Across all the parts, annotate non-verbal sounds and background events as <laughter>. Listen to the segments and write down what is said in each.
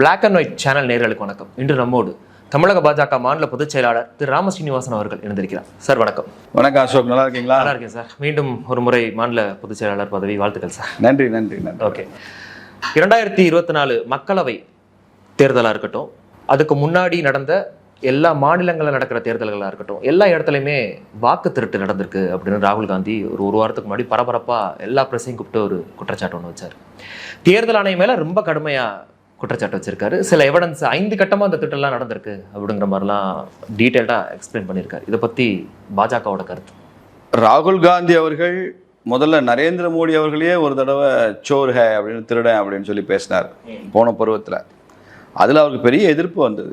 Black and white channel நேயர்களுக்கு வணக்கம். இன்று நம்மோடு தமிழக பாஜக மாநில பொதுச் செயலாளர் திரு ராம சீனிவாசன் அவர்கள் இணைந்திருக்கிறார். சார் வணக்கம். வணக்கம் அசோக். நல்லா இருக்கீங்களா? நல்லா இருக்கேன் சார். மீண்டும் ஒரு முறை மாநில பொதுச் செயலாளர் பதவி வாழ்த்துக்கள் சார். நன்றி நன்றி நன்றி. ஓகே. இரண்டாயிரத்தி இருபத்தி நாலு மக்களவை தேர்தலாக இருக்கட்டும் அதுக்கு முன்னாடி நடந்த எல்லா மாநிலங்களில் நடக்கிற தேர்தல்களாக இருக்கட்டும் எல்லா இடத்துலையுமே வாக்கு திருட்டு நடந்திருக்கு அப்படின்னு ராகுல் காந்தி ஒரு ஒரு வாரத்துக்கு முன்னாடி பரபரப்பாக எல்லா பிரஸையும் கூப்பிட்டு ஒரு குற்றச்சாட்டு ஒன்று வச்சார். தேர்தல் ஆணையம் மேலே ரொம்ப கடுமையாக குற்றச்சாட்டு வச்சிருக்காரு. சில எவிடன்ஸ் ஐந்து கட்டமாக அந்த திட்டம்லாம் நடந்திருக்கு அப்படிங்கிற மாதிரிலாம் டீட்டெயில்டாக எக்ஸ்பிளைன் பண்ணியிருக்காரு. இதை பற்றி பாஜகவோட கருத்து? ராகுல் காந்தி அவர்கள் முதல்ல நரேந்திர மோடி அவர்களே ஒரு தடவை சோர் ஹே அப்படின்னு திருடன் அப்படின்னு சொல்லி பேசினார் போன பருவத்தில். அதில் அவருக்கு பெரிய எதிர்ப்பு வந்தது.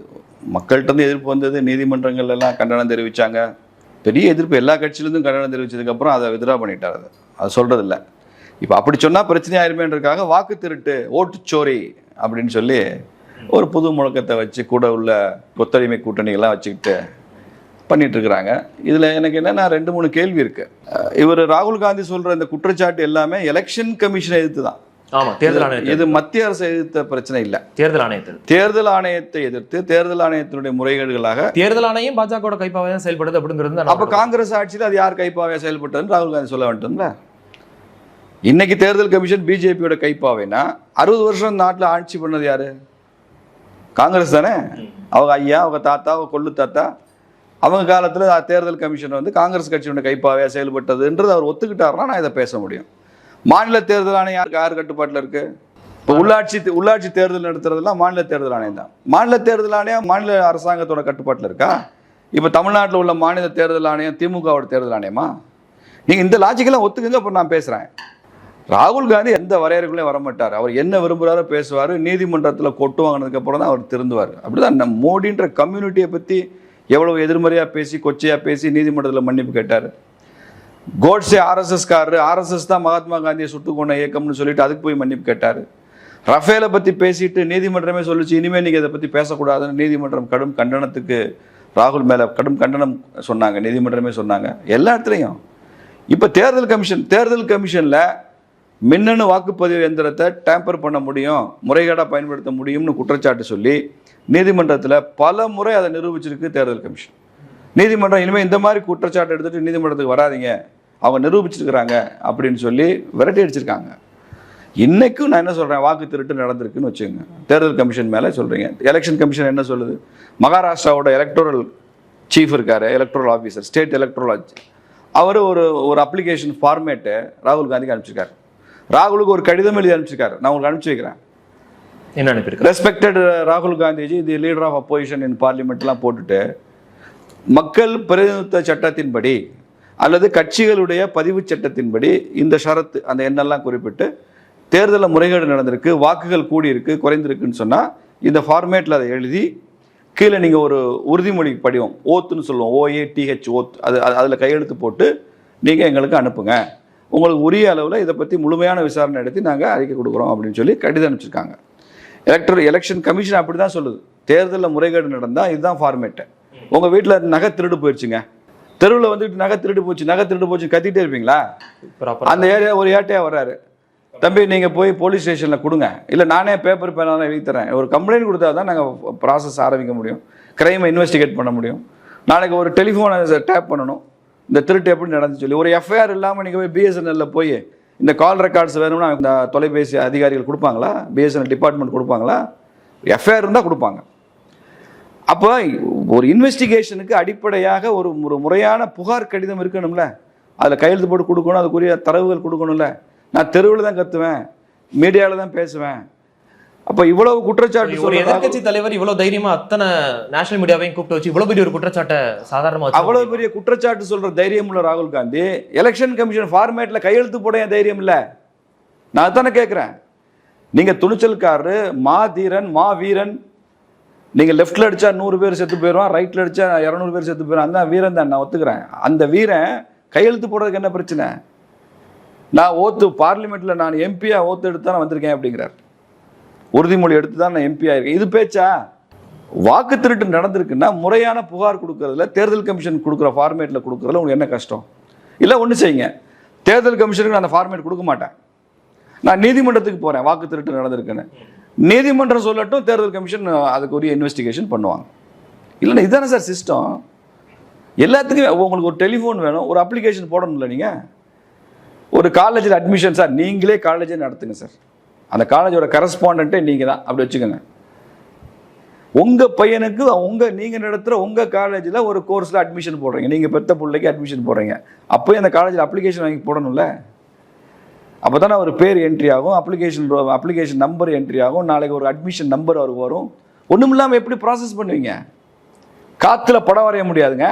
மக்கள்கிட்டருந்து எதிர்ப்பு வந்தது நீதிமன்றங்கள்லாம் கண்டனம் தெரிவித்தாங்க பெரிய எதிர்ப்பு எல்லா கட்சியிலேருந்தும் கண்டனம் தெரிவித்ததுக்கப்புறம் அதை வித்ரா பண்ணிட்டார். அது அது சொல்கிறதில்ல இப்போ அப்படி சொன்னால் பிரச்சனை ஆயிருமேன்றதுக்காக வாக்கு திருட்டு ஓட்டுச்சோரி அப்படின்னு சொல்லி ஒரு புது முழக்கத்தை வச்சு கூட உள்ள கொத்தடிமை கூட்டணிகள்லாம் வச்சுக்கிட்டு பண்ணிட்டு இருக்கிறாங்க இதில் எனக்கு என்னன்னா ரெண்டு மூணு கேள்வி இருக்கு. இவர் ராகுல் காந்தி சொல்ற இந்த குற்றச்சாட்டு எல்லாமே எலெக்ஷன் கமிஷனை எதிர்த்து தான். ஆமாம் தேர்தல் ஆணையத்தில். இது மத்திய அரசு எதிர்த்த பிரச்சனை இல்லை. தேர்தல் ஆணையத்தில். தேர்தல் ஆணையத்தை எதிர்த்து தேர்தல் ஆணையத்தினுடைய முறைகேடுகளாக தேர்தல் ஆணையம் பாஜகவோட கைப்பாவை செயல்படுது அப்படிங்கிறது அப்ப காங்கிரஸ் ஆட்சியில் அது யார் கைப்பாவையா செயல்பட்டதுன்னு ராகுல் காந்தி சொல்ல வேண்டும்ல இன்னைக்கு தேர்தல் கமிஷன் பிஜேபியோட கைப்பாவைனா? அறுபது வருஷம் நாட்டில் ஆட்சி பண்ணது யாரு? காங்கிரஸ் தானே? அவங்க ஐயா அவங்க தாத்தா அவங்க கொள்ளு தாத்தா அவங்க காலத்தில் தேர்தல் கமிஷன் வந்து காங்கிரஸ் கட்சியோட கைப்பாவையா செயல்பட்டதுன்றது அவர் ஒத்துக்கிட்டாருன்னா நான் இதை பேச முடியும். மாநில தேர்தல் ஆணையம் யாருக்கு யார் கட்டுப்பாட்டில் இருக்கு? இப்போ உள்ளாட்சி உள்ளாட்சி தேர்தல் நடத்துறதுலாம் மாநில தேர்தல் ஆணையம் தான். மாநில தேர்தல் ஆணையம் மாநில அரசாங்கத்தோட கட்டுப்பாட்டில் இருக்கா? இப்போ தமிழ்நாட்டில் உள்ள மாநில தேர்தல் ஆணையம் திமுகவோட தேர்தல் ஆணையமா? நீங்கள் இந்த லாஜிக்கெல்லாம் ஒத்துக்குங்க அப்புறம் நான் பேசுகிறேன் ராகுல் காந்தி எந்த வரையறைக்குள்ளே வரமாட்டார். அவர் என்ன விரும்புகிறாரோ பேசுவார் நீதிமன்றத்தில் கொட்டு வாங்கினதுக்கப்புறம் தான் அவர் திருந்துவார். அப்படிதான் நம்ம மோடின்ற கம்யூனிட்டியை பற்றி எவ்வளவு எதிர்மறையாக பேசி கொச்சையாக பேசி நீதிமன்றத்தில் மன்னிப்பு கேட்டார். கோட்ஸே ஆர்எஸ்எஸ் காரரு ஆர்எஸ்எஸ் தான் மகாத்மா காந்தியை சுட்டு கொண்ட இயக்கம்னு சொல்லிட்டு அதுக்கு போய் மன்னிப்பு கேட்டார். ரஃபேலை பற்றி பேசிட்டு நீதிமன்றமே சொல்லிச்சு இனிமேல் நீங்கள் இதை பற்றி பேசக்கூடாதுன்னு நீதிமன்றம் கடும் கண்டனத்துக்கு ராகுல் மேலே கடும் கண்டனம் சொன்னாங்க நீதிமன்றமே சொன்னாங்க எல்லா இடத்துலையும். இப்போ தேர்தல் கமிஷன் தேர்தல் கமிஷனில் மின்னணு வாக்குப்பதிவு எந்திரத்தை டேம்பர் பண்ண முடியும் முறைகேடாக பயன்படுத்த முடியும்னு குற்றச்சாட்டு சொல்லி நீதிமன்றத்தில் பல முறை அதை நிரூபிச்சிருக்கு தேர்தல் கமிஷன். நீதிமன்றம் இனிமேல் இந்த மாதிரி குற்றச்சாட்டு எடுத்துட்டு நீதிமன்றத்துக்கு வராதீங்க. அவங்க நிரூபிச்சிருக்கிறாங்க அப்படின்னு சொல்லி விரட்டி அடிச்சிருக்காங்க. இன்னைக்கும் நான் என்ன சொல்கிறேன் வாக்கு திருட்டு நடந்திருக்குன்னு வச்சுக்கோங்க. தேர்தல் கமிஷன் மேலே சொல்கிறீங்க எலெக்ஷன் கமிஷன் என்ன சொல்லுது? மகாராஷ்டிராவோட எலக்டோரல் சீஃப் இருக்கார் எலக்ட்ரல் ஆஃபீஸர் ஸ்டேட் எலக்ட்ரல் அவர் ஒரு ஒரு அப்ளிகேஷன் ஃபார்மேட்டை ராகுல் காந்திக்கு அனுப்பிச்சிருக்காரு. ராகுலுக்கு ஒரு கடிதம் எழுதி அனுப்பிச்சிருக்காரு. நான் உங்களுக்கு அனுப்பிச்சி வைக்கிறேன். என்ன அனுப்பியிருக்கு ரெஸ்பெக்டட் ராகுல் Gandhiji the leader of opposition in பார்லிமெண்ட்லாம் போட்டுட்டு மக்கள் பிரதிநிதித்துவ சட்டத்தின்படி அல்லது கட்சிகளுடைய பதிவு சட்டத்தின்படி இந்த ஷரத்து அந்த எண்ணெல்லாம் குறிப்பிட்டு தேர்தலில் முறைகேடு நடந்திருக்கு வாக்குகள் கூடியிருக்கு குறைந்திருக்குன்னு சொன்னால் இந்த ஃபார்மேட்டில் அதை எழுதி கீழே நீங்கள் ஒரு உறுதிமொழி படிவம் ஓத்துன்னு சொல்லுவோம் ஓஏடிஹெச் ஓத் அது அதில் கையெழுத்து போட்டு நீங்கள் எங்களுக்கு அனுப்புங்க. உங்களுக்கு உரிய அளவில் இதை பற்றி முழுமையான விசாரணை நடத்தி நாங்கள் அறிக்கை கொடுக்குறோம் அப்படின்னு சொல்லி கடிதம் அனுப்பிச்சிருக்காங்க. எலக்டர் எலெக்ஷன் கமிஷன் அப்படி தான் சொல்லுது. தேர்தலில் முறைகேடு நடந்தால் இதுதான் ஃபார்மேட்டு உங்கள் வீட்டில் நகை திருடு போயிடுச்சுங்க தெருவில் வந்துட்டு நகை திருடு போச்சு நகை திருடு போச்சு கத்திட்டே இருப்பீங்களா? அந்த ஏரியா ஒரு ஏட்டையா வர்றாரு. தம்பி நீங்கள் போய் போலீஸ் ஸ்டேஷனில் கொடுங்க. இல்லை நானே பேப்பர் பேனாலாம் எழுதி தரேன். ஒரு கம்ப்ளைண்ட் கொடுத்தா தான் நாங்கள் ப்ராசஸ் ஆரம்பிக்க முடியும். கிரைமை இன்வெஸ்டிகேட் பண்ண முடியும். நாளைக்கு ஒரு டெலிஃபோனை டேப் பண்ணணும். இந்த திருட்டு எப்படி நடந்துச்சு சொல்லி. ஒரு எஃப்ஐஆர் இல்லாமல் நீங்கள் போய் பிஎஸ்என்எல்ல போய் இந்த கால் ரெக்கார்ட்ஸ் வேணும்னா இந்த தொலைபேசி அதிகாரிகள் கொடுப்பாங்களா? பிஎஸ்என்எல் டிபார்ட்மெண்ட் கொடுப்பாங்களா? எஃப்ஐஆர் இருந்தால் கொடுப்பாங்க. அப்போ ஒரு இன்வெஸ்டிகேஷனுக்கு அடிப்படையாக ஒரு ஒரு முறையான புகார் கடிதம் இருக்கணும்ல. அதில் கையெழுத்து போட்டு கொடுக்கணும் அதுக்குரிய தரவுகள் கொடுக்கணும்ல. நான் தெருவில் தான் கத்துவேன் மீடியாவில் தான் பேசுவேன். அப்போ இவ்வளவு குற்றச்சாட்டு ஒரு எதிர்க்கட்சி தலைவர் இவ்வளவு தைரியமா அத்தனை நேஷனல் மீடியாவையும் கூப்பிட்டு வச்சு இவ்வளவு பெரிய ஒரு குற்றச்சாட்டை சாதாரணமா அவ்வளவு பெரிய குற்றச்சாட்டு சொல்ற தைரியம் உள்ள ராகுல் காந்தி எலெக்ஷன் கமிஷன் ஃபார்மேட்ல கையெழுத்து போட தைரியம் இல்ல? நான் அதானே கேட்கிறேன் நீங்க துணிச்சல்காரரு மா தீரன் மா வீரன். நீங்க லெஃப்ட்ல அடிச்சா நூறு பேர் செத்து போயிடுவான் ரைட்ல அடிச்சா இரநூறு பேர் செத்து போயிடும் அந்த வீரன் தான் நான் ஒத்துக்கிறேன். அந்த வீரன் கையெழுத்து போடுறதுக்கு என்ன பிரச்சனை? நான் ஓத்து பார்லிமெண்ட்ல நான் எம்பியா ஓத்து எடுத்து தான் வந்திருக்கேன் அப்படிங்கிறார். உறுதிமொழி எடுத்து தான் நான் எம்பி ஆயிருக்கேன். இது பேச்சா? வாக்கு திருட்டு நடந்திருக்குன்னா முறையான புகார் கொடுக்கறதுல தேர்தல் கமிஷன் கொடுக்குற ஃபார்மேட்டில் கொடுக்குறதுல உங்களுக்கு என்ன கஷ்டம்? இல்லை ஒன்று செய்யுங்க. தேர்தல் கமிஷனுக்கு நான் அந்த ஃபார்மேட் கொடுக்க மாட்டேன். நான் நீதிமன்றத்துக்கு போகிறேன் வாக்கு திருட்டு நடந்திருக்குன்னு. நீதிமன்றம் சொல்லட்டும் தேர்தல் கமிஷன் அதுக்குரிய இன்வெஸ்டிகேஷன் பண்ணுவாங்க. இல்லைன்னா இதுதானே சார் சிஸ்டம் எல்லாத்துக்குமே உங்களுக்கு ஒரு டெலிஃபோன் வேணும் ஒரு அப்ளிகேஷன் போடணும்ல நீங்கள் ஒரு காலேஜில் அட்மிஷன் சார் நீங்களே காலேஜே நடத்துங்க சார். அந்த காலேஜோட கரஸ்பாண்டே நீங்கள் தான் அப்படி வச்சுக்கோங்க. உங்கள் பையனுக்கு உங்கள் நீங்கள் நடத்துகிற உங்கள் காலேஜில் ஒரு கோர்ஸில் அட்மிஷன் போடுறீங்க. நீங்கள் பெத்த பிள்ளைக்கு அட்மிஷன் போடுறீங்க. அப்போயே அந்த காலேஜில் அப்ளிகேஷன் வாங்கி போடணும்ல? அப்போ தானே அவர் பேர் என்ட்ரி ஆகும் அப்ளிகேஷன் அப்ளிகேஷன் நம்பர் என்ட்ரி ஆகும் நாளைக்கு ஒரு அட்மிஷன் நம்பர் அவருக்கு வரும். ஒன்றும் இல்லாமல் எப்படி ப்ராசஸ் பண்ணுவீங்க? காற்றுல படம் வரைய முடியாதுங்க.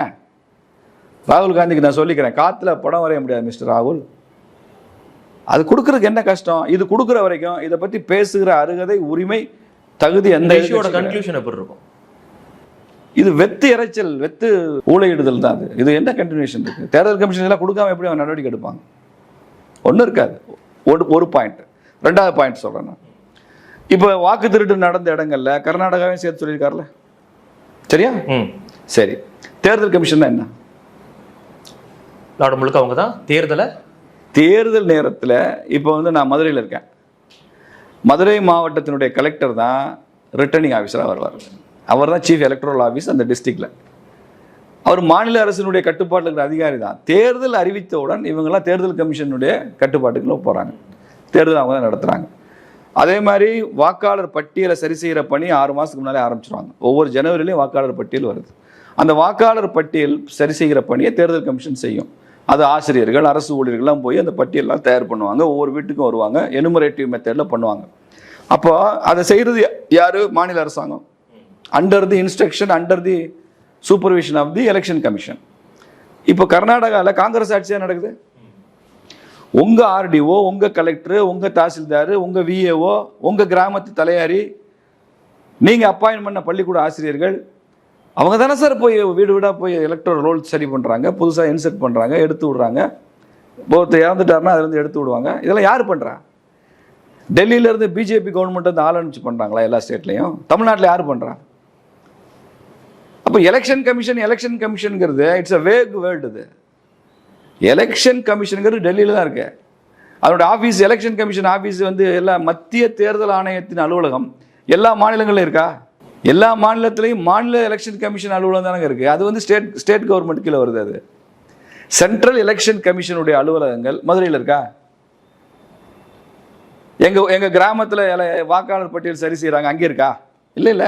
ராகுல் காந்திக்கு நான் சொல்லிக்கிறேன் காற்றுல படம் வரைய முடியாது மிஸ்டர் ராகுல். அது கொடுக்கறதுக்கு என்ன கஷ்டம்? இது கொடுக்குற வரைக்கும் இதை பற்றி பேசுகிற அருகதை உரிமை தகுதி இஷ்யூவோட எதிர்க்கட்சிக்கும் கன்க்ளூஷன் எப்படி இருக்கும்? இது வெத்து இறைச்சல் வெத்து ஊழையிடுதல் தான் அது. இது என்ன கண்டினியூஷன் இருக்கு? தேர்தல் கமிஷன் எல்லாம் கொடுக்காம எப்படி அவன் நடவடிக்கை எடுப்பாங்க? ஒன்றும் இருக்காது. ஒரு ஒரு பாயிண்ட் ரெண்டாவது பாயிண்ட் சொல்கிறேன் நான். இப்போ வாக்கு திருட்டு நடந்த இடங்கள்ல கர்நாடகாவையும் சேர்த்து சொல்லியிருக்காருல்ல சரியா? சரி. தேர்தல் கமிஷன் என்ன? நாடு முழுக்க அவங்க தான்? தேர்தலை தேர்தல் நேரத்தில் இப்போ வந்து நான் மதுரையில் இருக்கேன். மதுரை மாவட்டத்தினுடைய கலெக்டர் தான் ரிட்டர்னிங் ஆஃபீஸராக வருவார். அவர் தான் சீஃப் எலக்ட்ரல் ஆஃபீஸ் அந்த டிஸ்ட்ரிக்டில் அவர் மாநில அரசினுடைய கட்டுப்பாட்டில் இருக்கிற அதிகாரி தான். தேர்தல் அறிவித்தவுடன் இவங்கெல்லாம் தேர்தல் கமிஷனுடைய கட்டுப்பாட்டுக்குள்ளே போகிறாங்க தேர்தல் அவங்க தான் நடத்துகிறாங்க அதே மாதிரி வாக்காளர் பட்டியலை சரி செய்கிற பணி ஆறு மாதத்துக்கு முன்னாலே ஆரம்பிச்சிருவாங்க. ஒவ்வொரு ஜனவரிலையும் வாக்காளர் பட்டியல் வருது. அந்த வாக்காளர் பட்டியல் சரி செய்கிற பணியை தேர்தல் கமிஷன் செய்யும். அது ஆசிரியர்கள் அரசு ஊழியர்கள்லாம் போய் அந்த பட்டியல்லாம் தயார் பண்ணுவாங்க. ஒவ்வொரு வீட்டுக்கும் வருவாங்க. எனுமரேட்டிவ் மெத்தடில் பண்ணுவாங்க. அப்போ அதை செய்கிறது யார்? மாநில அரசாங்கம். Under the instruction under the supervision of the election commission இப்போ கர்நாடகாவில் காங்கிரஸ் ஆட்சியாக நடக்குது? உங்கள் ஆர்டிஓ உங்கள் கலெக்டரு உங்கள் தாசில்தார் உங்கள் விஏஓ உங்கள் கிராமத்து தலையாரி நீங்கள் அப்பாயின்ட் பண்ண பள்ளிக்கூட ஆசிரியர்கள் அவங்க தானே சார் போய் வீடு வீடாக போய் எலக்ட்ரல் ரோல் சரி பண்ணுறாங்க புதுசாக இன்செர்ட் பண்ணுறாங்க எடுத்து விடுறாங்க. ஒருத்தர் இறந்துட்டாருன்னா அதுலேருந்து எடுத்து விடுவாங்க. இதெல்லாம் யார் பண்ணுறா டெல்லியிலேருந்து பிஜேபி கவர்மெண்ட் வந்து ஆள் அனுப்பிச்சு பண்ணுறாங்களா எல்லா ஸ்டேட்லேயும்? தமிழ்நாட்டில் யார் பண்ணுறா அப்போ எலெக்ஷன் கமிஷன் எலெக்ஷன் கமிஷனுங்கிறது இட்ஸ் அ வேக் வேர்ல்டு இது. எலெக்ஷன் கமிஷனுங்கிறது டெல்லியில் தான் இருக்கு. அதோட ஆஃபீஸ் எலெக்ஷன் கமிஷன் ஆஃபீஸ் வந்து எல்லா மத்திய தேர்தல் ஆணையத்தின் அலுவலகம் எல்லா மாநிலங்களிலும் இருக்கா? எல்லா மாநிலத்திலையும் மாநில எலெக்ஷன் கமிஷன் அலுவலகம் தானங்க இருக்கு. அது வந்து ஸ்டேட் ஸ்டேட் கவர்மெண்ட் கீழே வருது அது. சென்ட்ரல் எலெக்ஷன் கமிஷனுடைய அலுவலகங்கள் மதுரையில் இருக்கா? எங்க எங்க கிராமத்தில் எல- வாக்காளர் பட்டியல் சரி செய்கிறாங்க அங்கே இருக்கா? இல்லை இல்லை.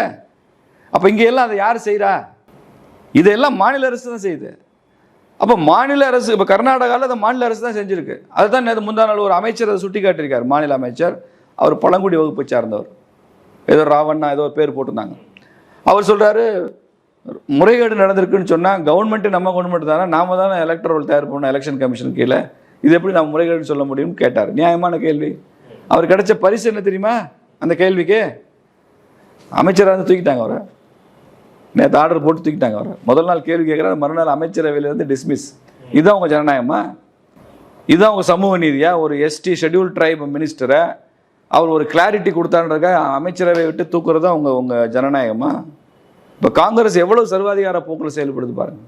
அப்போ இங்கே எல்லாம் அதை யார் செய்கிறா இதெல்லாம் மாநில அரசு தான் செய்யுது. அப்போ மாநில அரசு இப்போ கர்நாடகாவில் அதை மாநில அரசு தான் செஞ்சுருக்கு. அதுதான் நேற்று முந்தா நாள் ஒரு அமைச்சர் அதை சுட்டி காட்டியிருக்கார் மாநில அமைச்சர் அவர் பழங்குடி வகுப்பை சார்ந்தவர். ஏதோ ராவண்ணா ஏதோ பேர் போட்டிருந்தாங்க. அவர் சொல்கிறாரு முறைகேடு நடந்திருக்குன்னு சொன்னால் கவர்மெண்ட்டு நம்ம கவர்மெண்ட் தானே நாம தானே எலக்ட்ரல் தயார் பண்ணோம் எலெக்ஷன் கமிஷன் கீழே. இது எப்படி நம்ம முறைகேடுன்னு சொல்ல முடியும்னு கேட்டார். நியாயமான கேள்வி. அவர் கிடைச்ச பரிசு என்ன தெரியுமா? அந்த கேள்விக்கு? அமைச்சராக இருந்து தூக்கிட்டாங்க அவரை. நேற்று ஆர்டர் போட்டு தூக்கிட்டாங்க அவரை. முதல் நாள் கேள்வி கேட்குறாரு மறுநாள் அமைச்சரவையிலேருந்து டிஸ்மிஸ் இதுதான் உங்கள் ஜனநாயகமா? இதுதான் உங்கள் சமூக நீதியாக ஒரு எஸ்டி ஷெட்யூல் ட்ரைப் மினிஸ்டரை அவர் ஒரு கிளாரிட்டி கொடுத்தான்றக்க அமைச்சரவை விட்டு தூக்குறது அவங்க உங்கள் ஜனநாயகமா? இப்போ காங்கிரஸ் எவ்வளோ சர்வாதிகார போக்கில் செயல்படுது பாருங்க.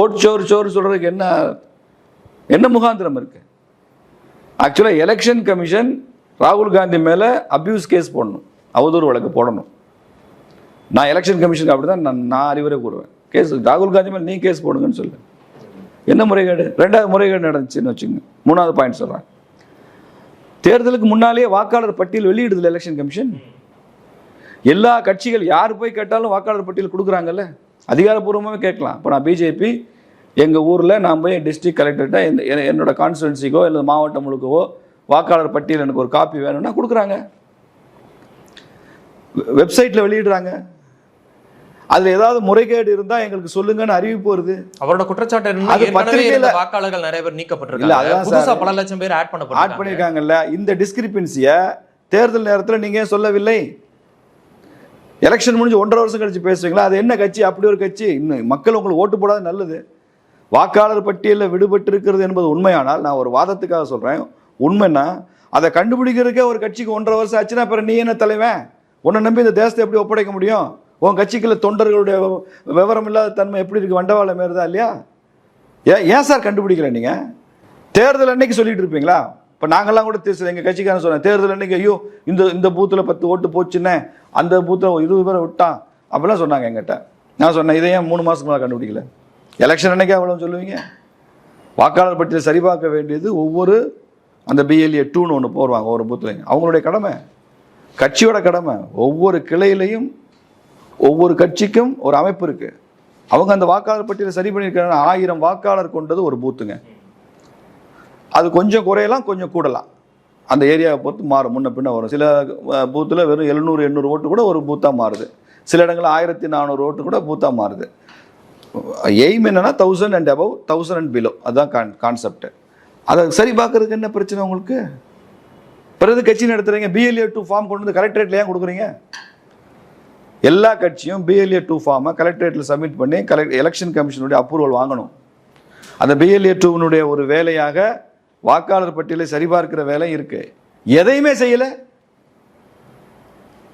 ஓட் சோறு சோறு சொல்கிறதுக்கு என்ன என்ன முகாந்திரம் இருக்கு? ஆக்சுவலாக எலெக்ஷன் கமிஷன் ராகுல் காந்தி மேலே அப்யூஸ் கேஸ் போடணும். அவதூறு வழக்கு போடணும். நான் எலெக்ஷன் கமிஷனுக்கு அப்படி தான் நான் நான் அறிவுரை கூறுவேன். கேஸ் ராகுல் காந்தி மேலே நீ கேஸ் போடுங்கன்னு சொல்லு. என்ன முறைகேடு? ரெண்டாவது முறைகேடு நடந்துச்சுன்னு வச்சுங்க மூணாவது பாயிண்ட் சொல்கிறேன் தேர்தலுக்கு முன்னாலேயே வாக்காளர் பட்டியல் வெளியிடுதுல எலெக்ஷன் கமிஷன் எல்லா கட்சிகள் யார் போய் கேட்டாலும் வாக்காளர் பட்டியல் கொடுக்குறாங்கல்ல? அதிகாரப்பூர்வமாகவே கேட்கலாம். இப்போ நான் பிஜேபி எங்கள் ஊரில் நான் போய் டிஸ்ட்ரிக்ட் கலெக்டர்கிட்ட என் என்னோட கான்ஸ்டுவன்சிக்கோ இல்லை மாவட்டம் முழுக்கவோ வாக்காளர் பட்டியல் எனக்கு ஒரு காப்பி வேணும்னா கொடுக்குறாங்க. வெப்சைட்டில் வெளியிடுறாங்க. அதில் ஏதாவது முறைகேடு இருந்தால் எங்களுக்கு சொல்லுங்கன்னு அறிவிப்பு வருது. அவரோட குற்றச்சாட்டு அது பத்திரிகையில- இருந்த வாக்காளர்கள் நிறைய பேர் நீக்கப்பட்டிருக்காங்க. பல லட்சம் பேர் ஆட் ஆட் பண்ணப்பட்டிருக்காங்க பண்ணியிருக்காங்கல்ல இந்த டிஸ்கிரிப்பன்சியை தேர்தல் நேரத்தில் நீங்கள் ஏன் சொல்லவில்லை? எலெக்ஷன் முடிஞ்சு ஒன்றரை வருஷம் கழிச்சு பேசுவீங்களா அது என்ன கட்சி? அப்படி ஒரு கட்சி. இன்னும் மக்கள் உங்களுக்கு ஓட்டு போடாத நல்லது. வாக்காளர் பட்டியலில் விடுபட்டு இருக்கிறது என்பது உண்மையானால் நான் ஒரு வாதத்துக்காக சொல்கிறேன் உண்மைன்னா அதை கண்டுபிடிக்கிறதுக்கே ஒரு கட்சிக்கு ஒன்றரை வருஷம் ஆச்சுன்னா அப்புறம் நீ என்ன தலைவன்? உன்னை நம்பி இந்த தேசத்தை எப்படி ஒப்படைக்க முடியும்? உன் கட்சிக்குள்ள தொண்டர்களுடைய விவரம் இல்லாத தன்மை எப்படி இருக்கு? வண்டவாளம் மாரிதா இல்லையா? ஏன் ஏன் சார் கண்டுபிடிக்கல நீங்கள் தேர்தல் அன்னைக்கு சொல்லிட்டு இருப்பீங்களா? இப்போ நாங்கள்லாம் கூட தேர்தல் எங்கள் கட்சிக்காரன் சொன்னேன் தேர்தல் அன்னைக்கு ஐயோ இந்த இந்த பூத்தில் பத்து ஓட்டு போச்சுன்னே அந்த பூத்தில் இருபது பேரை விட்டான். அப்படிலாம் சொன்னாங்க எங்கிட்ட நான் சொன்னேன் இதை ஏன் மூணு மாதத்துக்கு மேலே கண்டுபிடிக்கல? எலெக்ஷன் அன்னைக்கு அவ்வளோ சொல்லுவீங்க? வாக்காளர் பட்டியலை சரிபார்க்க வேண்டியது ஒவ்வொரு அந்த பிஎல்ஏ டூன்னு ஒன்று போடுவாங்க ஒரு பூத்துலைங்க அவங்களுடைய கடமை கட்சியோட கடமை ஒவ்வொரு கிளையிலையும் ஒவ்வொரு கட்சிக்கும் ஒரு அமைப்பு இருக்கு. அவங்க அந்த வாக்காளர் பட்டியலை சரி பண்ணியிருக்காங்க ஆயிரம் வாக்காளர் கொண்டது ஒரு பூத்துங்க. அது கொஞ்சம் குறையலாம் கொஞ்சம் கூடலாம். அந்த ஏரியாவை பொறுத்து மாறும். முன்ன பின்ன வரும். சில பூத்தில் வெறும் எழுநூறு எண்ணூறு ஓட்டு கூட ஒரு பூத்தாக மாறுது. சில இடங்களில் ஆயிரத்தி நானூறு ஓட்டு கூட பூத்தாக மாறுது. எய்ம் என்னென்னா thousand and above thousand and below அதுதான் கான் கான்செப்ட் அதை சரி பார்க்கறதுக்கு என்ன பிரச்சனை உங்களுக்கு? பிறகு கட்சி நடத்துகிறீங்க பிஎல்ஏ டூ ஃபார்ம் கொண்டு வந்து கலெக்டரேட்ல ஏன் கொடுக்குறீங்க? எல்லா கட்சியும் பிஎல்ஏ டூ ஃபார்மை கலெக்டரேட்டில் சப்மிட் பண்ணி கலெக்ட் எலெக்ஷன் கமிஷனுடைய அப்ரூவல் வாங்கணும். அந்த பிஎல்ஏ டூவினுடைய ஒரு வேலையாக வாக்காளர் பட்டியலை சரிபார்க்கிற வேலை இருக்கு. எதையுமே செய்யலை.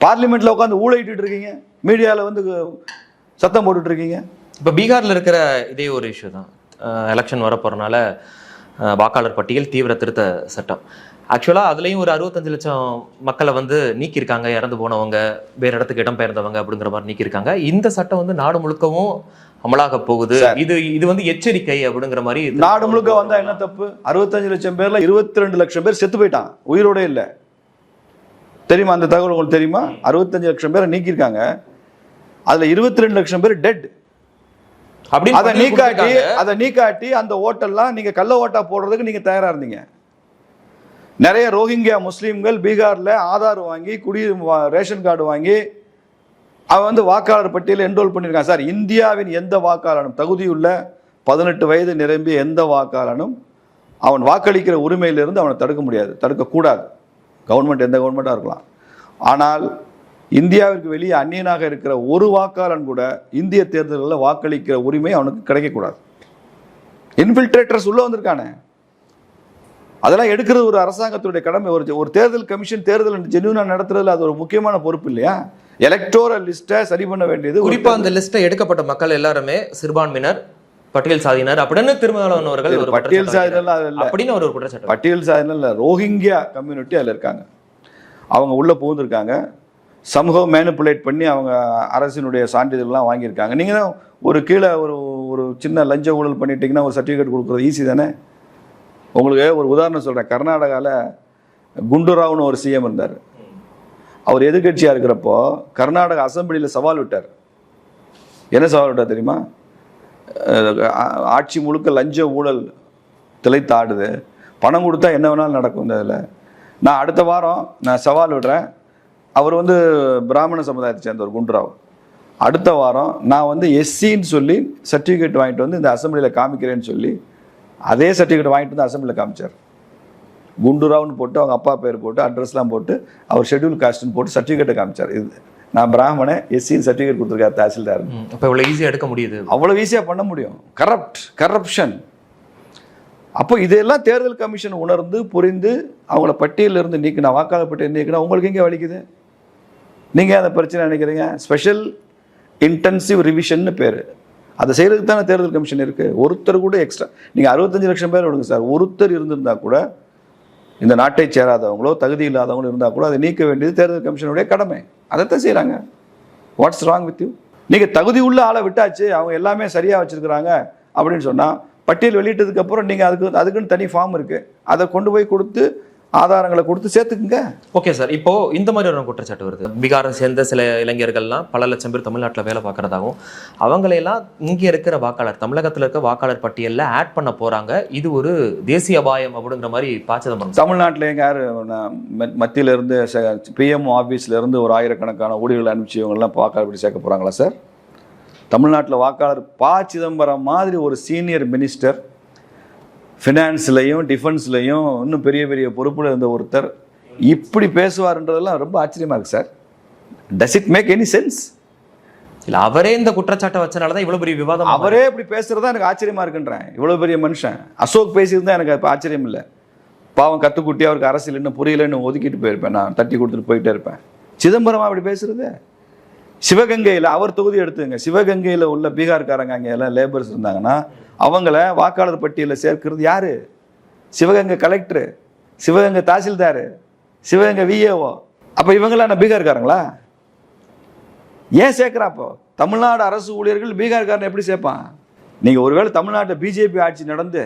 பார்லிமெண்ட்டில் உட்காந்து ஊழையிட்டு இருக்கீங்க. மீடியாவில் வந்து சத்தம் போட்டுட்ருக்கீங்க இப்போ பீகாரில் இருக்கிற இதே ஒரு இஷ்யூ தான். எலெக்ஷன் வரப்போகிறனால வாக்காளர் பட்டியல் தீவிர திருத்த சட்டம். ஆக்சுவலாக அதுலேயும் ஒரு அறுபத்தஞ்சு லட்சம் மக்களை வந்து நீக்கியிருக்காங்க இறந்து போனவங்க வேற இடத்துக்கு இடம் பெயர்ந்தவங்க அப்படிங்கிற மாதிரி நீக்கியிருக்காங்க. இந்த சட்டம் வந்து நாடு முழுக்கவும் அமலாக போகுது. இது இது வந்து எச்சரிக்கை அப்படிங்கிற மாதிரி நாடு முழுக்க வந்தா என்ன தப்பு? அறுபத்தஞ்சு லட்சம் பேர்ல இருபத்தி ரெண்டு லட்சம் பேர் செத்து போயிட்டான். உயிரோட இல்ல. தெரியுமா? அந்த தகவல் உங்களுக்கு தெரியுமா? அறுபத்தஞ்சு லட்சம் பேரை நீக்கியிருக்காங்க. அதுல இருபத்தி ரெண்டு லட்சம் பேர் டெட் அப்படின்னு அதை நீக்காட்டி. அதை நீக்காட்டி அந்த ஓட்டெல்லாம் நீங்க கள்ள ஓட்டா போடுறதுக்கு நீங்க தயாரா இருந்தீங்க. நிறைய ரோஹிங்கியா முஸ்லீம்கள் பீகார்ல ஆதார் வாங்கி குடி ரேஷன் கார்டு வாங்கி அவன் வந்து வாக்காளர் பட்டியலில் என்ரோல் பண்ணியிருக்கான் சார் இந்தியாவின் எந்த வாக்காளனும் தகுதியுள்ள பதினெட்டு வயது நிரம்பிய எந்த வாக்காளனும் அவன் வாக்களிக்கிற உரிமையிலிருந்து அவனை தடுக்க முடியாது தடுக்கக்கூடாது. கவர்மெண்ட் எந்த கவர்மெண்ட்டாக இருக்கலாம். ஆனால் இந்தியாவிற்கு வெளியே அந்நியனாக இருக்கிற ஒரு வாக்காளன் கூட இந்திய தேர்தல்களில் வாக்களிக்கிற உரிமை அவனுக்கு கிடைக்கக்கூடாது. இன்ஃபில்ட்ரேட்டர்ஸ் உள்ள வந்திருக்கானே. அதெல்லாம் எடுக்கிறது ஒரு அரசாங்கத்துடைய கடமை. ஒரு ஒரு தேர்தல் கமிஷன் தேர்தல் ஜென்யூனா நடத்துறதுல அது ஒரு முக்கியமான பொறுப்பு இல்லையா? எலக்டோரல் லிஸ்ட்டை சரி பண்ண வேண்டியது ஒரு குறிப்பா அந்த லிஸ்ட்ல எடுக்கப்பட்ட மக்கள் எல்லாருமே சிறுபான்மையினர் பட்டியல் சாதியினர் அப்படின்னு திருமாவளவன் அவர்கள் ஒரு பட்டியல் இல்லை. அப்படின்னு ஒரு குற்றச்சாட்டு பட்டியல் சாதியில் ரோஹிங்கியா கம்யூனிட்டி அதில் இருக்காங்க. அவங்க உள்ளே புகுந்திருக்காங்க. சமூகம் மேனுப்புலேட் பண்ணி அவங்க அரசினுடைய சான்றிதழ்லாம் வாங்கியிருக்காங்க. நீங்கள் தான் ஒரு கீழே ஒரு ஒரு சின்ன லஞ்ச ஊழல் பண்ணிட்டீங்கன்னா ஒரு சர்டிஃபிகேட் கொடுக்குறது ஈஸி தானே? உங்களுக்கு ஒரு உதாரணம் சொல்கிறேன் கர்நாடகாவில் குண்டுராவ்னு ஒரு சிஎம் இருந்தார். அவர் எதிர்க்கட்சியாக இருக்கிறப்போ கர்நாடக அசெம்பிளியில் சவால் விட்டார். என்ன சவால் விட்டார் தெரியுமா? ஆ- ஆட்சி முழுக்க லஞ்ச ஊழல் திளைத்தாடுது. பணம் கொடுத்தா என்ன வேணாலும் நடக்கும் இந்த இதில். நான் அடுத்த வாரம் நான் சவால் விடுறேன். அவர் வந்து பிராமண சமுதாயத்தை சேர்ந்தவர் குண்டுராவ். அடுத்த வாரம் நான் வந்து எஸ்சின்னு சொல்லி சர்டிஃபிகேட் வாங்கிட்டு வந்து இந்த அசெம்பிளியில் காமிக்கிறேன்னு சொல்லி அதே சர்டிஃபிகேட் வாங்கிட்டு வந்து அசெம்பிளியில் காமிச்சார். குண்டுராவ்னு போட்டு அவங்க அப்பா பேர் போட்டு அட்ரஸ்லாம் போட்டு அவர் ஷெட்யூல் காஸ்ட்னு போட்டு சர்டிஃபிகேட்டை காமிச்சார். இது நான் பிராமணன் எஸ்சின்னு சர்டிஃபிகேட் கொடுத்துருக்காரு தாசில்தார். அப்ப இவ்வளவு ஈஸியா எடுக்க முடியுது. அவ்வளோ ஈஸியாக பண்ண முடியும். கரப்ட் கரப்ஷன் அப்போ இதெல்லாம் தேர்தல் கமிஷன் உணர்ந்து புரிந்து அவங்கள பட்டியலில் இருந்து நீக்கினா வாக்காளர் பட்டியல் நீக்கினா உங்களுக்கு எங்கே வலிக்குது? நீங்கள் அந்த பிரச்சனை நினைக்கிறீங்க? ஸ்பெஷல் இன்டென்சிவ் ரிவிஷன்னு பேர். அதை செய்கிறதுக்கு தானே தேர்தல் கமிஷன் இருக்குது ஒருத்தர் கூட எக்ஸ்ட்ரா நீங்கள் அறுபத்தஞ்சு லட்சம் பேர் விடுங்க சார். ஒருத்தர் இருந்திருந்தா கூட இந்த நாட்டை சேராதவங்களோ தகுதி இல்லாதவங்களோ இருந்தால் கூட அதை நீக்க வேண்டியது தேர்தல் கமிஷனுடைய கடமை. அதைத்தான் செய்கிறாங்க வாட்ஸ் ராங் வித் யூ நீங்கள் தகுதி உள்ள ஆளை விட்டாச்சு அவங்க எல்லாமே சரியாக வச்சுருக்கிறாங்க அப்படின்னு சொன்னால் பட்டியல் வெளியிட்டதுக்கப்புறம் நீங்கள் அதுக்கு அதுக்குன்னு தனி ஃபார்ம் இருக்குது அதை கொண்டு போய் கொடுத்து ஆதாரங்களை கொடுத்து சேர்த்துக்குங்க. ஓகே சார் இப்போ இந்த மாதிரி ஒரு குற்றச்சாட்டு வருது. பீகாரை சேர்ந்த சில இளைஞர்கள்லாம் பல லட்சம் பேர் தமிழ்நாட்டில் வேலை பார்க்கறதாகவும் அவங்களையெல்லாம் இங்கே இருக்கிற வாக்காளர் தமிழகத்தில் இருக்க வாக்காளர் பட்டியலில் ஆட் பண்ண போறாங்க. இது ஒரு தேசிய அபாயம் அப்படிங்கிற மாதிரி ப சிதம்பரம் தமிழ்நாட்டில் எங்க யார் மத்தியில இருந்து பிஎம் ஆஃபீஸ்ல இருந்து ஒரு ஆயிரக்கணக்கான ஊழியர்கள் அனுப்பிச்சு இவங்கெல்லாம் வாக்காளர் படி சேர்க்க போகிறாங்களா சார் தமிழ்நாட்டில் வாக்காளர் ப சிதம்பரம் மாதிரி ஒரு சீனியர் மினிஸ்டர் ஃபினான்ஸ்லையும் டிஃபென்ஸ்லையும் இன்னும் பெரிய பெரிய பொறுப்பில் இருந்த ஒருத்தர் இப்படி பேசுவார்ன்றதெல்லாம் ரொம்ப ஆச்சரியமா இருக்கு sir. Does it make any sense இல்ல அவரே இந்த குற்றச்சாட்டை வச்சனால தான் இவ்வளவு பெரிய விவாதம் அவரே இப்படி பேசுறதா எனக்கு ஆச்சரியமா இருக்குன்றேன். இவ்வளவு பெரிய மனுஷன். அசோக் பேசியிருந்தா எனக்கு அப்ப ஆச்சரியம் இல்லை. பாவம் கத்துக்குட்டி அவருக்கு அரசியல் இன்னும் புரியலன்னு ஒதுக்கிட்டு போயிருப்பேன். நான் தட்டி கொடுத்துட்டு போயிட்டே இருப்பேன். சிதம்பரம் அப்படி பேசுறது? சிவகங்கையில் அவர் தொகுதி எடுத்துங்க சிவகங்கையில் உள்ள பீகார்காரங்க அங்கே எல்லாம் லேபர்ஸ் இருந்தாங்கன்னா அவங்கள வாக்காளர் பட்டியலில் சேர்க்கிறது யார்? சிவகங்கை கலெக்டரு சிவகங்கை தாசில்தார் சிவகங்கை விஏஓ அப்போ இவங்களாம் என்ன பீகார்காரங்களா? ஏன் சேர்க்குறா அப்போ? தமிழ்நாடு அரசு ஊழியர்கள் பீகார்காரன் எப்படி சேர்ப்பான்? நீங்கள் ஒருவேளை தமிழ்நாட்டில் பிஜேபி ஆட்சி நடந்து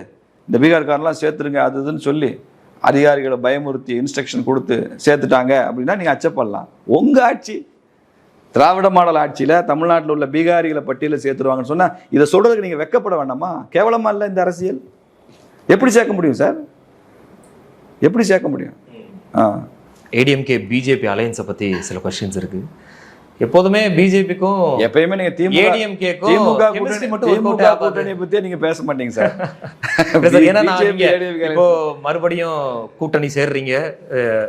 இந்த பீகார்காரெலாம் சேர்த்துருங்க அது இதுன்னு சொல்லி அதிகாரிகளை பயமுறுத்தி இன்ஸ்ட்ரக்ஷன் கொடுத்து சேர்த்துட்டாங்க அப்படின்னா நீங்கள் அச்சப்படலாம். உங்கள் ஆட்சி திராவிட மாடல் ஆட்சியில் தமிழ்நாட்டில் உள்ள பீகாரிகளை பட்டியலில் சேர்த்துருவாங்கன்னு சொன்னால் இதை சொல்கிறதுக்கு நீங்கள் வெக்கப்பட வேண்டாமா? கேவலமாக இல்லை இந்த அரசியல்? எப்படி சேர்க்க முடியும் சார்? எப்படி சேர்க்க முடியும்? ஆ. ஏடிஎம்கே பிஜேபி அலையன்ஸை பற்றி சில கொஸ்டின்ஸ் இருக்குது எப்போதுமே பிஜேபிக்கும் எப்பயுமே நீங்க திமுக திமுக திமுக. கூட்டணியை பத்தியே நீங்க பேச மாட்டீங்க சார். <laughs> ஏன்னா இப்போ மறுபடியும் கூட்டணி சேர்றீங்க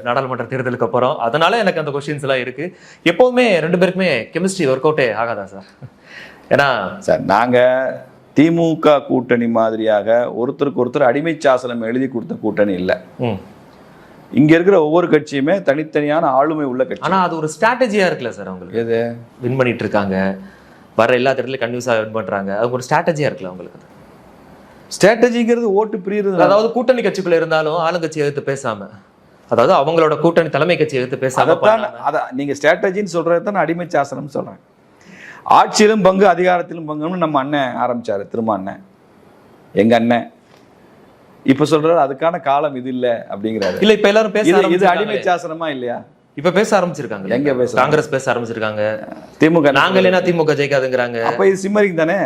நாடாளுமன்ற தேர்தலுக்கு அப்புறம். அதனால எனக்கு அந்த கொஸ்டின்ஸ் எல்லாம் இருக்கு. எப்பவுமே ரெண்டு பேருக்குமே கெமிஸ்ட்ரி ஒர்க் அவுட்டே ஆகாதா சார்? ஏன்னா சார் நாங்க திமுக கூட்டணி மாதிரியாக ஒருத்தருக்கு ஒருத்தர் அடிமை சாசனம் எழுதி கொடுத்த கூட்டணி இல்ல. இங்க இருக்கிற ஒவ்வொரு கட்சியுமே தனித்தனியான ஆளுமை உள்ள கட்சி. ஆனா அது ஒரு ஸ்ட்ராட்டஜியா இருக்குல்ல சார் அவங்களுக்கு. எது? வின் பண்ணிட்டு இருக்காங்க. வர எல்லா இடத்துலயும் கன்வியூஸா வின் பண்றாங்க. அது ஒரு ஸ்ட்ராட்டஜியா இருக்குல்ல அவங்களுக்கு ஸ்ட்ராட்டஜிங்கிறது ஓட்டு பிரியுறது அதாவது கூட்டணி கட்சிக்குள்ள இருந்தாலும் ஆளுங்கட்சி எதிர்த்து பேசாம அதாவது அவங்களோட கூட்டணி தலைமை கட்சி எதிர்த்து பேசாம அதைத்தான் பண்ணாம. அத நீங்க ஸ்ட்ராட்டஜின்னு சொல்றது தான் அடிமை சாசனம் சொல்றேன். ஆட்சியிலும் பங்கு அதிகாரத்திலும் பங்குன்னு நம்ம அண்ணன் ஆரம்பிச்சாரு திரும்ப அண்ணன். எங்க அண்ணன். இப்ப சொல்றாரு அதுக்கான காலம் இது இல்ல அப்படிங்கிறாரு. இல்ல இப்ப எல்லாரும் பேச இது. அடிமை சாசனமா இல்லையா? இப்ப பேச ஆரம்பிச்சிருக்காங்க. எங்க பேசுறாங்க? காங்கிரஸ் பேச ஆரம்பிச்சிருக்காங்க. திமுக நாங்க இல்லைன்னா திமுக ஜெயிக்காதுங்கிறாங்க. அப்ப இது சிம்மரிங் தானே?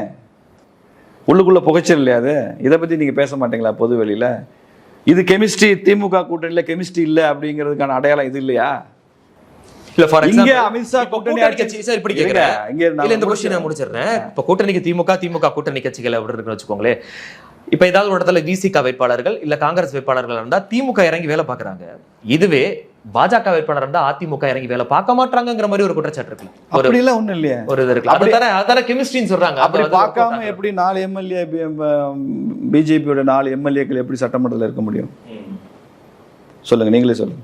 உள்ளுக்குள்ள புகைச்சல் இல்லையா அது? இதை பத்தி நீங்க பேச மாட்டீங்களா பொது வெளியில? இது கெமிஸ்ட்ரி திமுக கூட்டணியில கெமிஸ்ட்ரி இல்ல அப்படிங்கிறதுக்கான அடையாளம் இது இல்லையா? இல்ல ஃபார் இங்க அமித்ஷா கூட்டணி கட்சி சார் இப்படி கேக்குறேன். இங்க இல்ல இந்த. கொஸ்டின் நான் முடிச்சிடுறேன். இப்ப கூட்டணிக்கு திமுக திமுக கூட்டணி கட்சிகள் அப்படி இருக்குன்னு வச்சுக்கோங்களேன். இப்ப ஏதாவது ஒரு இடத்துல விசிக வேட்பாளர்கள் இல்ல காங்கிரஸ் வேட்பாளர்கள் இருந்தா திமுக இறங்கி வேலை பாக்குறாங்க இதுவே பாஜக வேட்பாளர் இருந்தா அதிமுக இறங்கி வேலை பார்க்க மாட்டாங்கங்கிற மாதிரி ஒரு குற்றச்சாட்டு இருக்குல்ல. ஒரு அப்படி எல்லாம் ஒண்ணும் இல்லையா. ஒரு இது இருக்குல்ல அப்படி- அதுதானே கெமிஸ்ட்ரின்னு சொல்றாங்க. அப்படி பார்க்காம எப்படி நாலு எம்எல்ஏ பிஜேபியோட நாலு எம்எல்ஏக்கள் எப்படி சட்டமன்றத்தில் இருக்க முடியும். சொல்லுங்க நீங்களே சொல்லுங்க.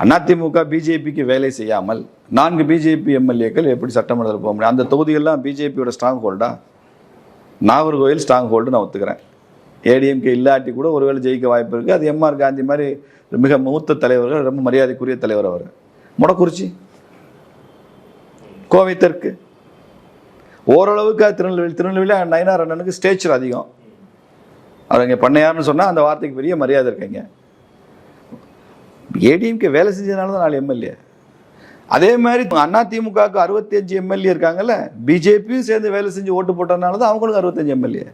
அதிமுக பிஜேபிக்கு வேலை செய்யாமல் நான்கு பிஜேபி எம்எல்ஏக்கள் எப்படி சட்டமன்றத்தில் போக முடியும்? அந்த தொகுதிகள்லாம் பிஜேபியோட ஸ்ட்ராங் ஹோல்டா நாகர்கோவில் ஸ்ட்ராங் ஹோல்டு நான் ஒத்துக்கிறேன். ஏடிஎம்கே இல்லாட்டி கூட ஒருவேளை ஜெயிக்க வாய்ப்பு இருக்குது அது எம்ஆர் காந்தி மாதிரி மிக மூத்த தலைவர்கள் ரொம்ப மரியாதைக்குரிய தலைவர் அவர். முடக்குறிச்சி. கோவை தெற்கு. ஓரளவுக்கு அது திருநெல்வேலி திருநெல்வேலி நயனார் அண்ணனுக்கு ஸ்டேச்சர் அதிகம். அவர் இங்கே பண்ணையார்னு சொன்னால் அந்த வார்த்தைக்கு பெரிய மரியாதை இருக்கீங்க ஏடிஎம்கே வேலை செஞ்சதுனால தான் நாலு எம்எல்ஏ அதே மாதிரி அதிமுகவுக்கு அறுபத்தஞ்சு எம்எல்ஏ இருக்காங்கல்ல பிஜேபியும் சேர்ந்து வேலை செஞ்சு ஓட்டு போட்டதுனால தான் அவங்களுக்கு அறுபத்தஞ்சு எம்எல்ஏ.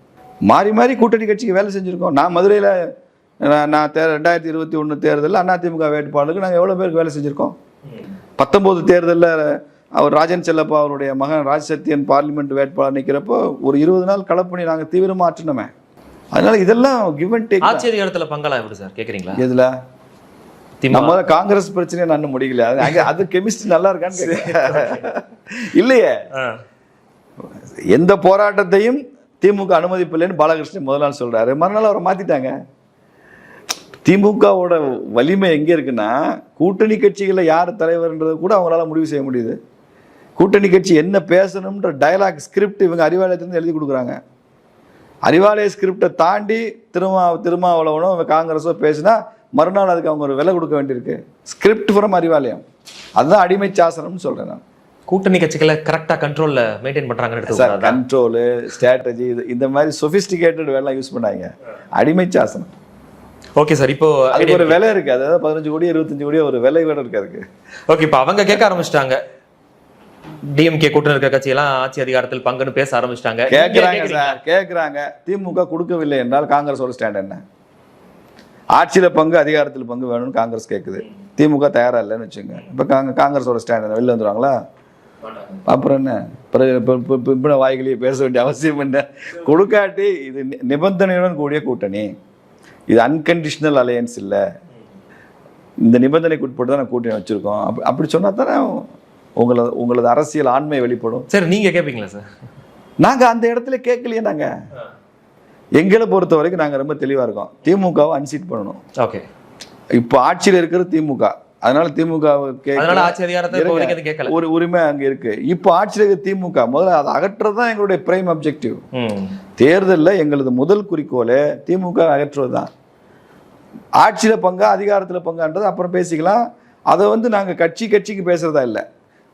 மாறி மாறி கூட்டணி கட்சிக்கு வேலை செஞ்சுருக்கோம். நான் மதுரையில் நான் தே ரெண்டாயிரத்தி இருபத்தி ஒன்று தேர்தலில் அதிமுக வேட்பாளருக்கு நாங்கள் எவ்வளோ பேருக்கு வேலை செஞ்சுருக்கோம்? பத்தொம்போது தேர்தலில் அவர் ராஜன் செல்லப்பா அவருடைய மகன் ராஜ் சத்யன் பார்லிமெண்ட் வேட்பாளர் நிற்கிறப்போ ஒரு இருபது நாள் களப்பணி நாங்கள் தீவிரமாக ஆற்றினோமே. அதனால இதெல்லாம் கிவ் அண்ட் டேக் ஆட்சி அதிகாரத்துல பங்கலாம் எப்படி சார்? கேக்குறீங்களா? எதுல? திமுக நம்ம காங்கிரஸ் பிரச்சனையை நான் முடியல அது கெமிஸ்ட்ரி நல்லா இருக்கான்னு. இல்லையே. எந்த போராட்டத்தையும் திமுக அனுமதிப்பில்லைன்னு பாலகிருஷ்ணன் முதல் நாள் சொல்றாரு. மறுநாள் அவரை மாத்திட்டாங்க. திமுகவோட வலிமை எங்க இருக்குன்னா கூட்டணி கட்சிகளை யார் தலைவர்ன்றது கூட அவங்களால முடிவு செய்ய முடியுது. கூட்டணி கட்சி என்ன பேசணும்ன்ற டயலாக் ஸ்கிரிப்ட் இவங்க அறிவாலயத்திலிருந்து எழுதி கொடுக்குறாங்க. அறிவாலய ஸ்கிரிப்டை தாண்டி திருமா திருமாவளவனோ காங்கிரஸோ பேசினா மறுநாள் அதுக்கு அவங்க ஒரு விலை கொடுக்க வேண்டியிருக்கு. ஸ்கிரிப்ட் ஃப்ரம் அறிவாலயம் அதுதான் அடிமை சாசனம்னு சொல்றேன் நான். கூட்டணி கட்சிகளை கரெக்டா கண்ட்ரோல்ல மெயின்டைன் பண்றாங்கன்னு சார்? கண்ட்ரோலு ஸ்ட்ராட்டஜி இது இந்த மாதிரி சொபிஸ்டிகேட்டட் வேலை யூஸ் பண்ணாங்க அடிமை சாசனம். ஓகே சார் இப்போ அதுக்கு ஒரு விலை இருக்கு. அதாவது பதினஞ்சு கோடி இருபத்தஞ்சு கோடி ஒரு விலை வேலை இருக்கு அதுக்கு. ஓகே இப்போ அவங்க கேட்க ஆரம்பிச்சிட்டாங்க. டிஎம்கே கூட்டணி இருக்க கட்சியெல்லாம் ஆட்சி அதிகாரத்தில் பங்குன்னு பேச ஆரம்பிச்சிட்டாங்க. கேட்குறாங்க சார் கேட்குறாங்க திமுக கொடுக்கவில்லை என்றால் காங்கிரஸோட ஸ்டாண்ட் என்ன? ஆட்சியில் பங்கு அதிகாரத்தில் பங்கு வேணும்னு காங்கிரஸ் கேட்குது திமுக தயாரா இல்லைன்னு வச்சுங்க இப்போ காங்க காங்கிரஸோட ஸ்டாண்ட் வெளில வந்துடுவாங்களா அப்புறம் என்ன? இப்ப வாய்களையே பேச வேண்டிய அவசியம் என்ன? கொடுக்காட்டி இது நிபந்தனையுடன் கூடிய கூட்டணி. இது அன்கண்டிஷனல் அலையன்ஸ் இல்லை. இந்த நிபந்தனைக்கு உட்பட்டு தான் நான் கூட்டணி வச்சிருக்கோம். அப்படி அப்படி சொன்னா தானே உங்களது உங்களது அரசியல் ஆண்மை வெளிப்படும். சரி நீங்க கேட்பீங்களா சார்? நாங்க அந்த இடத்துல கேட்கலையே நாங்க. எங்களை பொறுத்த வரைக்கும் நாங்க ரொம்ப தெளிவா இருக்கோம். திமுகவை அன்சீட் பண்ணணும். ஓகே இப்போ ஆட்சியில் இருக்கிறது திமுக. அதனால திமுக ஒரு உரிமை அங்க இருக்கு. இப்போ ஆட்சியில் இருக்கிற திமுக முதல்ல அதை அகற்றுறது தான் எங்களுடைய பிரைம் அப்ஜெக்டிவ் தேர்தலில் எங்களது முதல் குறிக்கோளே திமுக அகற்றுவது தான் ஆட்சியில் பங்கா அதிகாரத்தில் பங்கான்றது அப்புறம் பேசிக்கலாம். அதை வந்து நாங்கள் கட்சி கட்சிக்கு பேசுறதா இல்லை.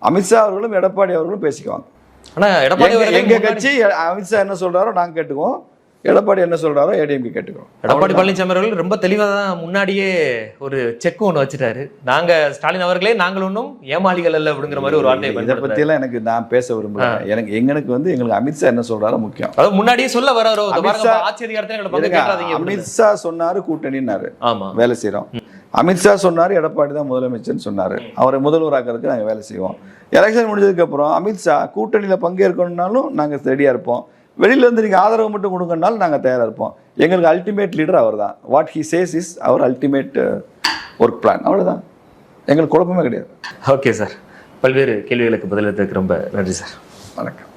அமித்ஷா அவர்களும் எடப்பாடி அவர்களும் பேசிக்குவாங்க. ஆனா எடப்பாடி எங்க- அவர்களே எங்க முன்னாடி- கட்சி அமித்ஷா என்ன சொல்றாரோ நாங்க கேட்டுக்குவோம். எடப்பாடி என்ன சொல்றாரோ ஏடிஎம்கே கேட்டுக்குவோம் எடப்பாடி பழனிசாமி அவர்கள் ரொம்ப தெளிவா தான் முன்னாடியே ஒரு செக் ஒன்று வச்சுட்டாரு. நாங்க ஸ்டாலின் அவர்களே நாங்கள் ஒன்றும் ஏமாளிகள் அல்ல அப்படிங்கிற மாதிரி ஒரு வார்த்தையை இதை பத்தி எல்லாம் எனக்கு நான் பேச விரும்பல. எனக்கு எங்களுக்கு வந்து எங்களுக்கு அமித்ஷா என்ன சொல்றாரோ முக்கியம். அதாவது முன்னாடியே சொல்ல வராரோ? பாருங்க அமித்ஷா- சொன்னாரு கூட்டணின்னாரு. ஆமா. வேலை செய்றோம். அமித்ஷா சொன்னாரு எடப்பாடி தான் முதலமைச்சர்னு சொன்னாரு. அவரை முதல்வராக்கிறதுக்கு நாங்க வேலை செய்வோம். எலெக்ஷன் முடிஞ்சதுக்கு அப்புறம் அமித்ஷா கூட்டணியில பங்கேற்கணும்னாலும் நாங்க ரெடியா இருப்போம். வெளியில இருந்து நீங்க ஆதரவு மட்டும் கொடுங்கனாலும் நாங்க தயாரா இருப்போம். எங்களுக்கு அல்டிமேட் லீடர் அவர் தான் வாட் ஹி சேஸ் இஸ் அவர் அல்டிமேட் ஒர்க் பிளான் அவ்வளவுதான். எங்களுக்கு குழப்பமே கிடையாது. ஓகே சார் பல்வேறு கேள்விகளுக்கு பதிலளித்ததுக்கு ரொம்ப நன்றி சார் வணக்கம்.